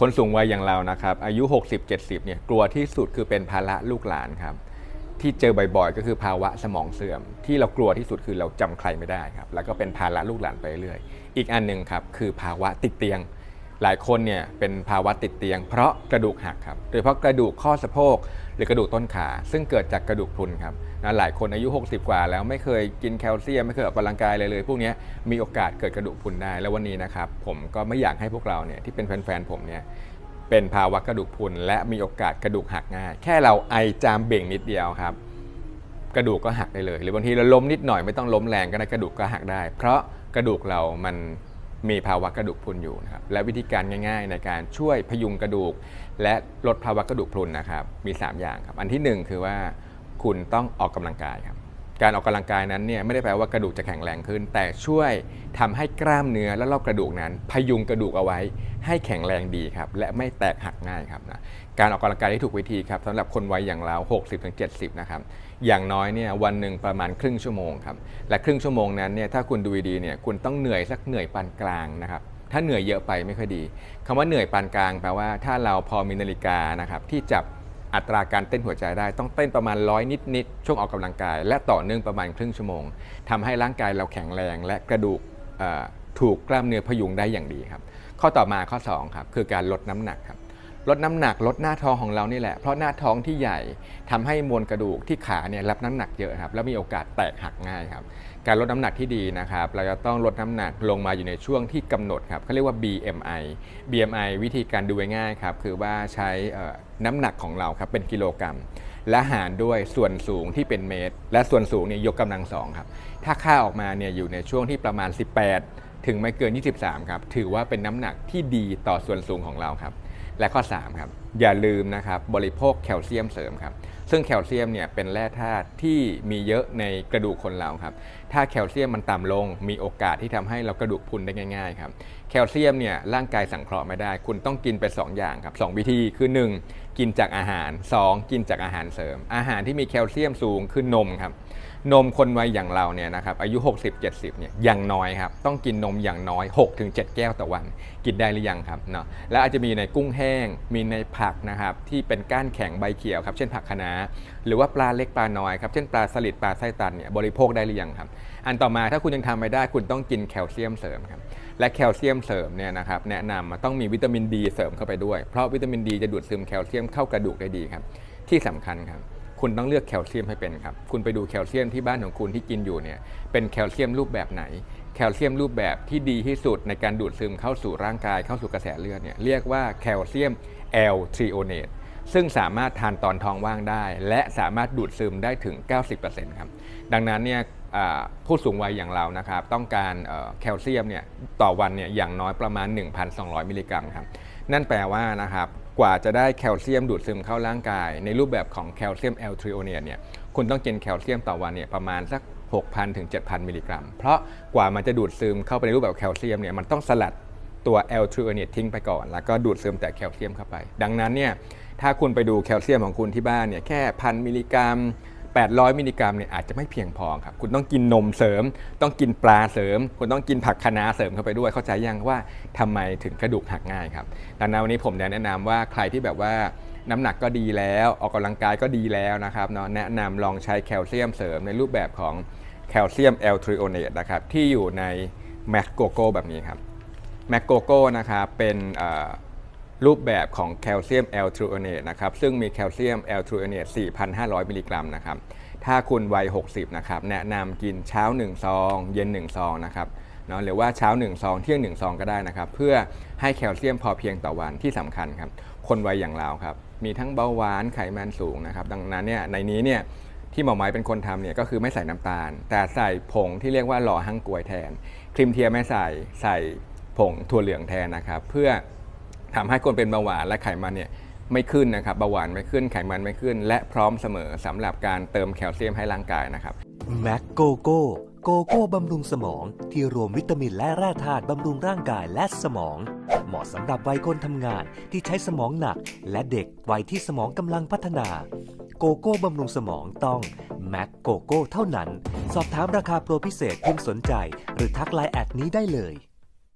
คนสูงวัยอย่างเรานะครับอายุ 60-70เนี่ยกลัวที่สุดคือเป็นภาระลูกหลานครับที่เจอบ่อยๆ ก็คือภาวะสมองเสื่อม ที่เรากลัวที่สุดคือเราจำใครไม่ได้ครับแล้วก็เป็นภาระลูกหลานไปเรื่อยอีกอันหนึ่งครับคือภาวะติดเตียง หลายคนเนี่ยเป็นภาวะติดเตียง เพราะกระดูกหักครับโดยเฉพาะกระดูกข้อสะโพกหรือกระดูกต้นขา ซึ่งเกิดจากกระดูกพรุนครับนะหลายคนอายุ 60 กว่า แล้วไม่เคยกินแคลเซียมไม่เคยออกกำลังกายเลยเลย พวกนี้มีโอกาสเกิดกระดูกพรุนได้ แล้ววันนี้นะครับผมก็ไม่อยากให้พวกเราเนี่ยที่เป็นแฟนๆผมเนี่ยเป็นภาวะกระดูกพรุนและมีโอกาสกระดูกหักง่าย แค่เราไอจามเบ่งนิดเดียวครับ กระดูกก็หักได้เลย หรือบางทีเราล้มนิดหน่อยไม่ต้องล้มแรงก็ได้กระดูกก็หักได้ เพราะกระดูกเรามัน มีภาวะกระดูกพรุนอยู่นะครับและวิธีการง่าย ๆ ในการช่วยพยุงกระดูก และลดภาวะกระดูกพรุนนะครับมี 3 อย่างครับ อันที่ 1 คือว่าคุณต้องออกกำลังกายครับ การออกกำลังกายนั้นเนี่ยไม่ได้แปลว่ากระดูกจะแข็งแรงขึ้น แต่ช่วยทำให้กล้ามเนื้อและรอบกระดูกนั้น พยุงกระดูกเอาไว้ ให้แข็งแรงดีครับ และไม่แตกหักง่ายครับนะการออกกำลังกายที่ถูกวิธีครับสำหรับคนวัยอย่างเรา60-70 นะครับ อย่างน้อยเนี่ยวันหนึ่งประมาณครึ่งชั่วโมงครับ และครึ่งชั่วโมงนั้นเนี่ยถ้าคุณดูดีเนี่ยคุณต้องเหนื่อยสักเหนื่อยปานกลางนะครับถ้าเหนื่อยเยอะไปไม่ค่อยดีคำว่าเหนื่อยปานกลางแปลว่าถ้าเราพอมีนาฬิกานะครับที่จับ อัตราการเต้นหัวใจได้ต้องเต้นประมาณร้อยนิดๆช่วงออกกำลังกาย และต่อเนื่องประมาณครึ่งชั่วโมงทำให้ร่างกายเราแข็งแรง และกระดูกถูกกล้ามเนื้อพยุงได้อย่างดีครับ ข้อต่อมาข้อ2ครับคือการลดน้ำหนักครับ ลดน้ำหนักลดหน้าท้องของเรานี่แหละ เพราะหน้าท้องที่ใหญ่ทำให้มวลกระดูกที่ขาเนี่ยรับน้ำหนักเยอะครับแล้วมีโอกาสแตกหักง่ายครับการลดน้ำหนักที่ดีนะครับ เราจะต้องลดน้ำหนักลงมาอยู่ในช่วงที่กำหนดครับเขาเรียกว่า BMI BMI วิธีการดูง่ายครับคือว่าใช้น้ำหนักของเราครับเป็นกิโลกรัม และหารด้วยส่วนสูงที่เป็นเมตร และส่วนสูงเนี่ยยกกำลังสองครับถ้าค่าออกมาเนี่ยอยู่ในช่วงที่ประมาณ 18 ถึงไม่เกิน 23 ครับ ถือว่าเป็นน้ำหนักที่ดีต่อส่วนสูงของเราครับ และข้อ 3 ครับ อย่าลืมนะครับบริโภคแคลเซียมเสริมครับซึ่งแคลเซียมเนี่ยเป็นแร่ธาตุที่มีเยอะในกระดูกคนเราครับ ถ้าแคลเซียมมันต่ำลง มีโอกาสที่ทำให้เรากระดูกพุนได้ง่ายๆครับ แคลเซียมเนี่ยร่างกายสังเคราะห์ไม่ได้ คุณต้องกินไป 2 อย่างครับสองวิธีคือ 1 กินจากอาหาร 2 กินจากอาหารเสริม อาหารที่มีแคลเซียมสูงคือนมครับ นมคนวัยอย่างเราเนี่ยนะครับอายุ 60-70เนี่ยอย่างน้อยครับต้องกินนมอย่างน้อย 6-7 แก้วต่อวัน กินได้หรือยังครับเนาะแล้วอาจจะมีในกุ้งแห้ง มีในผักนะครับที่เป็นก้านแข็งใบเขียวครับเช่นผักคะน้าหรือว่าปลาเล็กปลาน้อยครับเช่นปลาสลิดปลาไส้ตันเนี่ยบริโภคได้หรือยังครับอันต่อมาถ้าคุณยังทำไม่ได้คุณต้องกินแคลเซียมเสริมครับและแคลเซียมเสริมเนี่ยนะครับแนะนำต้องมีวิตามินดีเสริมเข้าไปด้วย เพราะวิตามินดีจะดูดซึมแคลเซียมเข้ากระดูกได้ดีครับที่สำคัญครับ คุณต้องเลือกแคลเซียมให้เป็นครับ คุณไปดูแคลเซียมที่บ้านของคุณที่กินอยู่เนี่ย เป็นแคลเซียมรูปแบบไหน แคลเซียมรูปแบบที่ดีที่สุดในการดูดซึมเข้าสู่ร่างกายเข้าสู่กระแสเลือดเนี่ย เรียกว่าแคลเซียมแอลทริโอเนตซึ่งสามารถทานตอนท้องว่างได้ และสามารถดูดซึมได้ถึง 90%ครับ ดังนั้นเนี่ยผู้สูงวัยอย่างเรานะครับ ต้องการแคลเซียมเนี่ยต่อวันเนี่ยอย่างน้อยประมาณ 1,200 มิลลิกรัมครับ นั่นแปลว่านะครับ กว่าจะได้แคลเซียมดูดซึมเข้าร่างกาย ในรูปแบบของแคลเซียมแอลทริโอเนียเนี่ยคุณต้องกินแคลเซียมต่อวันเนี่ยประมาณสัก 6,000 ถึง 7,000 มิลลิกรัม เพราะกว่ามันจะดูดซึมเข้าไปในรูปแบบแคลเซียมเนี่ยมันต้องสลัดตัวแอลทริโอเนียทิ้งไปก่อน แล้วก็ดูดซึมแต่แคลเซียมเข้าไป ดังนั้นเนี่ยถ้าคุณไปดูแคลเซียมของคุณที่บ้านเนี่ยแค่พันมิลลิกรัม 800 มิลลิกรัมเนี่ยอาจจะไม่เพียงพอครับ คุณต้องกินนมเสริม ต้องกินปลาเสริม คุณต้องกินผักคะน้าเสริมเข้าไปด้วย เข้าใจยังว่าทำไมถึงกระดูกหักง่ายครับ ดังนั้นวันนี้ผมแนะนำว่าใครที่แบบว่าน้ำหนักก็ดีแล้ว ออกกำลังกายก็ดีแล้วนะครับเนาะแนะนำลองใช้แคลเซียมเสริมในรูปแบบของแคลเซียมแอลทริโอเนตนะครับที่อยู่ในแมคโกโก้แบบนี้ครับแมคโกโก้นะครับเป็นเอ่อ รูปแบบของแคลเซียมแอลทรูโอเนตนะครับซึ่งมีแคลเซียมแอลทรูโอเนต4,500 มิลลิกรัมนะครับถ้าคุณวัย 60 นะครับ แนะนำกินเช้า 1 ซอง เย็น 1 ซองนะครับเนาะหรือว่าเช้า 1 ซอง เที่ยง 1 ซองก็ได้นะครับ เพื่อให้แคลเซียมพอเพียงต่อวันที่สำคัญครับ คนวัยอย่างเราครับ มีทั้งเบาหวานไขมันสูงนะครับ ดังนั้นเนี่ยในนี้เนี่ยที่หมอไม้เป็นคนทำเนี่ยก็คือไม่ใส่น้ำตาล แต่ใส่ผงที่เรียกว่าหล่อหั่งกวยแทน ครีมเทียมไม่ใส่ใส่ผงถั่วเหลืองแทนนะครับ เพื่อ ทำให้คนเป็นเบาหวานและไขมันเนี่ยไม่ขึ้นนะครับเบาหวานไม่ขึ้นไขมันไม่ขึ้น และพร้อมเสมอสำหรับการเติมแคลเซียมให้ร่างกายนะครับแม c โกโก้โกโก้บำรุงสมองที่รวมวิตามินและแร่ธาตุบำรุงร่างกายและสมอง เหมาะสำหรับวัยคนทำงานที่ใช้สมองหนัก และเด็กวัยที่สมองกำลังพัฒนา โกโก้บำรุงสมองต้องแม c โกโก้เท่านั้น สอบถามราคาโปรพิเศษเพียงสนใจ หรือทักไลน์แอดนี้ได้เลย